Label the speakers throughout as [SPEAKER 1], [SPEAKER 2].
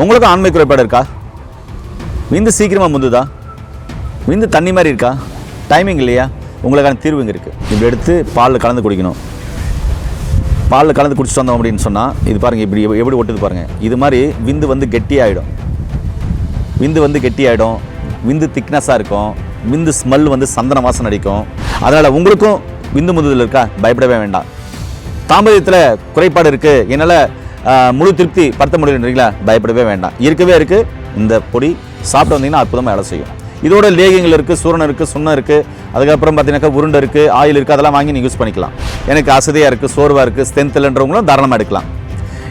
[SPEAKER 1] உங்களுக்கும் ஆண்மை குறைபாடு இருக்கா? விந்து சீக்கிரமாக முந்துதா? விந்து தண்ணி மாதிரி இருக்கா? டைமிங் இல்லையா? உங்களுக்கான தீர்வு இங்கே இருக்குது இப்படி எடுத்து பாலில் கலந்து குடிக்கணும். பாலில் கலந்து குடிச்சிட்டு வந்தோம் அப்படின்னு சொன்னால் இது பாருங்கள் இப்படி எப்படி ஒட்டுது பாருங்கள் இது மாதிரி விந்து வந்து கெட்டியாகிடும் விந்து வந்து கெட்டியாயிடும். விந்து திக்னஸாக இருக்கும். விந்து ஸ்மெல் வந்து சந்தன வாசனை அடிக்கும். அதனால் உங்களுக்கும் விந்து முந்துதல் இருக்கா? பயப்படவே வேண்டாம். தாம்பரியத்தில் குறைபாடு இருக்குது என்னால் முழு திருப்தி படுத்த முடியலன்றீங்களா பயப்படவே வேண்டாம். இருக்கவே இருக்குது இந்த பொடி சாப்பிட்டு வந்தீங்கன்னா அற்புதமாக வேலை செய்யும். இதோட லேகியங்கள் இருக்குது சூரணம் இருக்குது சுண்ணம் இருக்குது அதுக்கப்புறம் பார்த்தீங்கன்னாக்கா உருண்டை இருக்குது ஆயில் இருக்குது அதெல்லாம் வாங்கி நீங்கள் யூஸ் பண்ணிக்கலாம். எனக்கு அசதியாக இருக்குது சோர்வாக இருக்குது ஸ்ட்ரென்த் இல்லைன்றவங்களும் தாராளமாக எடுக்கலாம்.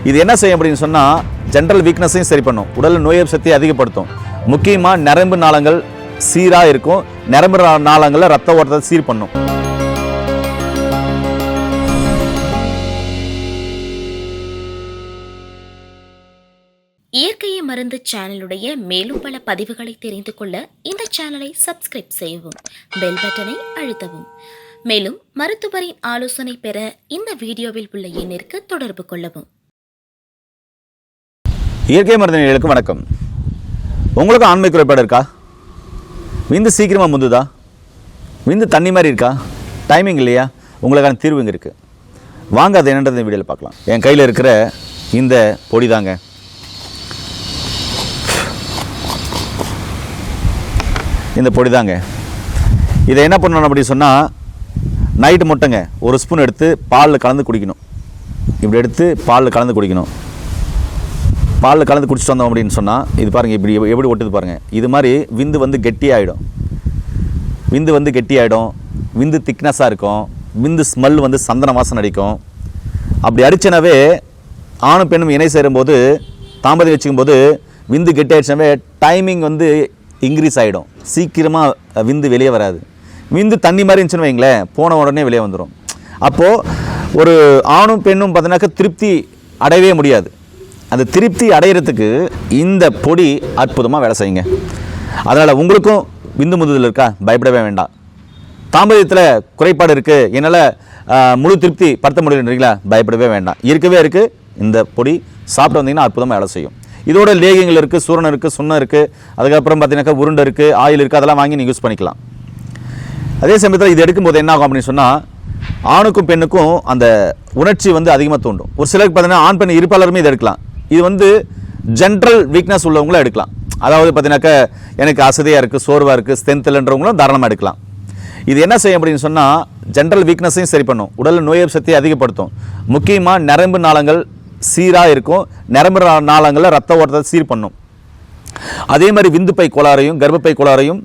[SPEAKER 1] இது என்ன செய்யும் அப்படின்னு சொன்னால் ஜென்ரல் வீக்னஸையும் சரி பண்ணும். உடல் நோய் சக்தியை அதிகப்படுத்தும். முக்கியமாக நரம்பு நாளங்கள் சீராக இருக்கும். நரம்பு நாளங்களில் ரத்த ஓட்டத்தை சீர் பண்ணும்.
[SPEAKER 2] இயற்கையை மருந்து சேனலுடைய மேலும் பல பதிவுகளை தெரிந்து கொள்ள இந்த சேனலை சப்ஸ்கிரைப் செய்யவும் பெல் பட்டனை அழுத்தவும். மேலும் மருத்துவரின் ஆலோசனை பெற இந்த வீடியோவில் உள்ள எண்ணிற்கு தொடர்பு கொள்ளவும்.
[SPEAKER 1] இயற்கை மருந்தினர்களுக்கு வணக்கம். உங்களுக்கும் ஆண்மை குறைபாடு இருக்கா? விந்து சீக்கிரமாக முந்துதா? விந்து தண்ணி மாதிரி இருக்கா? டைமிங் இல்லையா? உங்களுக்கான தீர்வு இங்கே இருக்குது வாங்க அது என்னன்றது வீடியோவில் பார்க்கலாம். என் கையில் இருக்கிற இந்த பொடி தாங்க. இந்த பொடி தாங்க. இதை என்ன பண்ணணும் அப்படி சொன்னால் நைட்டு முட்டைங்க ஒரு ஸ்பூன் எடுத்து பாலில் கலந்து குடிக்கணும். இப்படி எடுத்து பாலில் கலந்து குடிக்கணும். பாலில் கலந்து குடிச்சிட்டு வந்தோம் அப்படின்னு சொன்னால் இது பாருங்கள் இப்படி எப்படி ஒட்டுது பாருங்கள் இது மாதிரி விந்து வந்து கெட்டியாயிடும். விந்து வந்து கெட்டியாயிடும். விந்து திக்னஸாக இருக்கும். விந்து ஸ்மெல் வந்து சந்தன வாசனை அடிக்கும். அப்படி அடிச்சனாவே ஆணும் பெண்ணும் இணை சேரும்போது தாம்பதியம் வச்சுக்கும்போது விந்து கெட்டியாயிடுச்சுனாவே டைமிங் வந்து இன்க்ரீஸ் ஆகிடும் சீக்கிரமாக விந்து வெளியே வராது. விந்து தண்ணி மாதிரி இருந்துச்சுன்னு வைங்களேன் போன உடனே வெளியே வந்துடும் அப்போது ஒரு ஆணும் பெண்ணும் பார்த்தீங்கன்னாக்கா திருப்தி அடையவே முடியாது. அந்த திருப்தி அடையிறதுக்கு இந்த பொடி அற்புதமாக வேலை செய்யுங்க. அதனால் உங்களுக்கும் விந்து முதுதில் இருக்கா? பயப்படவே வேண்டாம். தாம்பதியத்தில் குறைபாடு இருக்குது என்னால் முழு திருப்தி படுத்த முடியலன்றீங்களா? பயப்படவே வேண்டாம். இருக்கவே இருக்குது இந்த பொடி சாப்பிட்டு வந்தீங்கன்னா அற்புதமாக வேலை செய்யும். இதோட லேகியங்கள் இருக்குது சூரணம் இருக்குது சுண்ணம் இருக்குது அதுக்கப்புறம் பார்த்தீங்கன்னாக்கா உருண்டை இருக்குது ஆயில் இருக்குது அதெல்லாம் வாங்கி நீங்கள் யூஸ் பண்ணிக்கலாம். அதே சமயத்தில் இது எடுக்கும்போது என்ன ஆகும் அப்படின்னு சொன்னால் ஆணுக்கும் பெண்ணுக்கும் அந்த உணர்ச்சி வந்து அதிகமாக தூண்டும் ஒரு சிலருக்கு பார்த்தீங்கன்னா ஆண் பெண் இருப்பாளருமே இது எடுக்கலாம். இது வந்து ஜென்ரல் வீக்னஸ் உள்ளவங்களும் எடுக்கலாம். அதாவது பார்த்தீங்கன்னாக்கா எனக்கு அசதியாக இருக்குது சோர்வாக இருக்குது ஸ்ட்ரென்த் தாராளமாக எடுக்கலாம். இது என்ன செய்யும் அப்படின்னு சொன்னால் ஜென்ரல் வீக்னஸையும் சரி பண்ணும். உடல் நோய் சக்தியை அதிகப்படுத்தும். முக்கியமாக நரம்பு நாளங்கள் சீராக இருக்கும். நரம்பு நாளங்களில் ரத்த ஓட்டத்தை சீர் பண்ணும். அதே மாதிரி விந்துப்பை கோளாறையும் கர்ப்பப்பை கோளாறையும்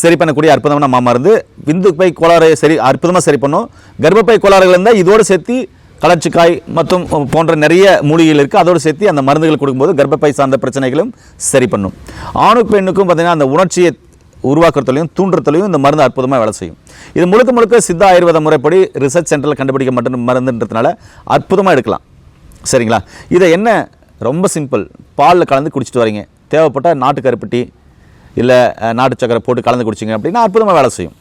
[SPEAKER 1] சரி பண்ணக்கூடிய அற்புதமான மாமருந்து. விந்துப்பை கோளாறை சரி அற்புதமாக சரி பண்ணும். கர்ப்பப்பை கோளாறுகள் இருந்தால் இதோடு சேர்த்து கலர்ச்சிக்காய் மற்றும் போன்ற நிறைய மூலிகைகள் இருக்குது அதோடு சேர்த்து அந்த மருந்துகள் கொடுக்கும்போது கர்ப்பப்பை சார்ந்த பிரச்சனைகளும் சரி பண்ணும். ஆணுக்கும் பெண்ணுக்கும் பார்த்திங்கன்னா அந்த உணர்ச்சியை உருவாக்குறதுலையும் தூண்டுறதுலையும் இந்த மருந்து அற்புதமாக வேலை செய்யும். இது முழுக்க முழுக்க சித்த ஆயுர்வேத முறைப்படி ரிசர்ச் சென்டரில் கண்டுபிடிக்க மட்டும் மருந்துன்றதுனால அற்புதமாக எடுக்கலாம். சரிங்களா? இதை என்ன ரொம்ப சிம்பிள் பாலில் கலந்து குடிச்சிட்டு வரீங்க. தேவைப்பட்டால் நாட்டு கருப்பட்டி இல்லை நாட்டு சக்கரை போட்டு கலந்து குடிச்சிங்க அப்படின்னா அற்புதமாக வேலை செய்யும்.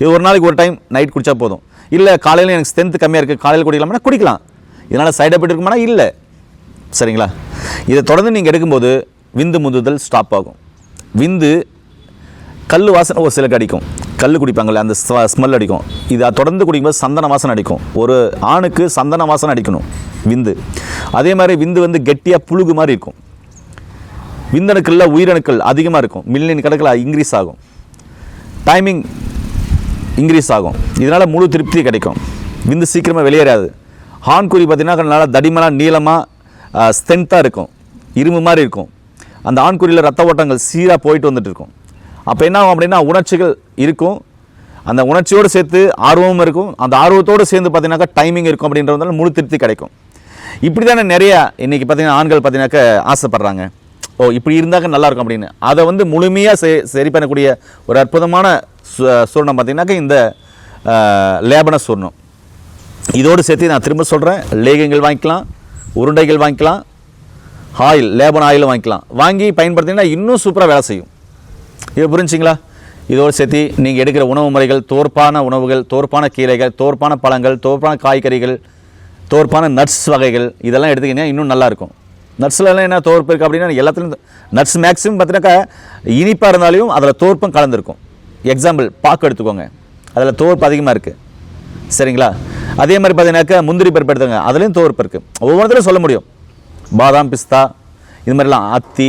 [SPEAKER 1] இது ஒரு நாளைக்கு ஒரு டைம் நைட் குடித்தா போதும். இல்லை காலையில் எனக்கு ஸ்ட்ரென்த் கம்மியாக இருக்குது காலையில் குடிக்கலாம்னா குடிக்கலாம். இதனால் சைடு எஃபெக்ட் இருக்குமானா இல்லை. சரிங்களா? இதை தொடர்ந்து நீங்கள் எடுக்கும்போது விந்து முந்துதல் ஸ்டாப் ஆகும். விந்து கல் வாசனை ஒரு சிலருக்கு அடிக்கும். கல் குடிப்பாங்கல்ல அந்த ஸ்மெல் அடிக்கும். இதை தொடர்ந்து குடிக்கும்போது சந்தன வாசனை அடிக்கும். ஒரு ஆணுக்கு சந்தன வாசனை அடிக்கணும் விந்து. அதே மாதிரி விந்து வந்து கெட்டியாக புழுகு மாதிரி இருக்கும். விந்தணுக்களில் உயிரணுக்கள் அதிகமாக இருக்கும். மில்லியன் கணக்கில் இன்க்ரீஸ் ஆகும். டைமிங் இன்க்ரீஸ் ஆகும். இதனால் முழு திருப்தி கிடைக்கும். விந்து சீக்கிரமாக வெளியேறாது. ஆண்குறி பார்த்தீங்கன்னா நல்லா தடிமனாக நீளமாக ஸ்ட்ரென்த்தாக இருக்கும். இரும்பு மாதிரி இருக்கும். அந்த ஆண்குறியில் ரத்த ஓட்டங்கள் சீராக போயிட்டு வந்துட்டு இருக்கும். அப்போ என்ன ஆகும் அப்படின்னா உணர்ச்சிகள் இருக்கும். அந்த உணர்ச்சியோடு சேர்த்து ஆர்வமும் இருக்கும். அந்த ஆர்வத்தோடு சேர்ந்து பார்த்தீங்கன்னாக்கா டைமிங் இருக்கும் அப்படின்றதுனால முழு திருப்தி கிடைக்கும். இப்படி தானே நிறைய இன்றைக்கி பார்த்தீங்கன்னா ஆண்கள் பார்த்தீங்கன்னாக்கா ஆசைப்பட்றாங்க. ஓ இப்படி இருந்தாக்க நல்லாயிருக்கும் அப்படின்னு. அதை வந்து முழுமையாக செ சரி பண்ணக்கூடிய ஒரு அற்புதமான சு- சூர்ணம் பார்த்தீங்கன்னாக்கா இந்த லேபன சூர்ணம். இதோடு சேர்த்து நான் திரும்ப சொல்கிறேன் லேகங்கள் வாங்கிக்கலாம் உருண்டைகள் வாங்கிக்கலாம் ஆயில் லேபன் ஆயில் வாங்கிக்கலாம். வாங்கி பயன்படுத்திங்கன்னா இன்னும் சூப்பராக வேலை செய்யும். இது புரிஞ்சிங்களா? இதோடு சேர்த்து நீங்கள் எடுக்கிற உணவு முறைகள் தோற்பான உணவுகள் தோற்பான கீரைகள் தோற்பான பழங்கள் தோற்பான காய்கறிகள் தோற்பான நட்ஸ் வகைகள் இதெல்லாம் எடுத்துக்கிங்கன்னா இன்னும் நல்லாயிருக்கும். நட்ஸ்லலாம் என்ன தோற்பு இருக்குது அப்படின்னா எல்லாத்துலேயும் நட்ஸ் மேக்ஸிமம் பார்த்தீங்கன்னாக்கா இனிப்பாக இருந்தாலும் அதில் தோற்பம் கலந்துருக்கும். எக்ஸாம்பிள் பாக்கு எடுத்துக்கோங்க. அதில் தோற்பு அதிகமாக இருக்குது சரிங்களா? அதே மாதிரி பார்த்தீங்கன்னாக்கா முந்திரி பருப்பு எடுத்துங்க அதுலேயும் தோற்பு இருக்குது ஒவ்வொருத்தரும் சொல்ல முடியும். பாதாம் பிஸ்தா இது மாதிரிலாம் அத்தி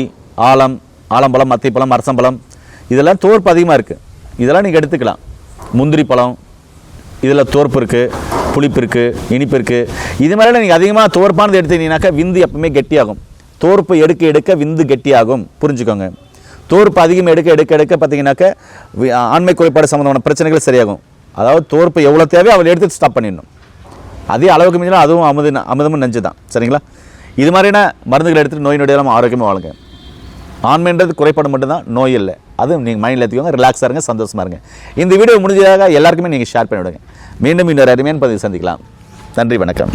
[SPEAKER 1] ஆலம் ஆலம்பழம் அத்திப்பழம் அரசம்பழம் இதெல்லாம் தோற்பு அதிகமாக இருக்குது இதெல்லாம் நீங்கள் எடுத்துக்கலாம். முந்திரி பழம் இதில் தோற்பு இருக்குது புளிப்பு இருக்குது இனிப்பு இருக்குது இது மாதிரிலாம் நீங்கள் அதிகமாக தோற்பானது எடுத்துக்கிட்டீங்கன்னாக்கா விந்து எப்பவுமே கெட்டியாகும். தோற்பு எடுக்க எடுக்க விந்து கெட்டியாகும். புரிஞ்சுக்கோங்க. தோற்பு அதிகம் எடுக்க எடுக்க எடுக்க பார்த்தீங்கன்னாக்கா ஆண்மை குறைபாடு சம்மந்தமான பிரச்சனைகள் சரியாகும். அதாவது தோற்பு எவ்வளோ தேவையோ அவளை எடுத்து ஸ்டாப் பண்ணிடணும். அதே அளவுக்கு மிஞ்சினா அதுவும் அமுது அமுதமும் நஞ்சு தான் சரிங்களா? இது மாதிரியான மருந்துகள் எடுத்துகிட்டு நோய் நொடியெல்லாம் ஆரோக்கியமாக வாழுங்க. ஆண்மைன்றது குறைபாடு மட்டும்தான் நோய் இல்லை. அது நீங்கள் மைண்டில் ஏற்றிக்கோங்க ரிலாக்ஸாக இருங்க சந்தோஷமாக இருங்க. இந்த வீடியோ முடிஞ்சதாக எல்லாருக்குமே நீங்கள் ஷேர் பண்ணிவிடுங்க. மீண்டும் இன்னொரு அருமையான பதிவு சந்திக்கலாம். நன்றி வணக்கம்.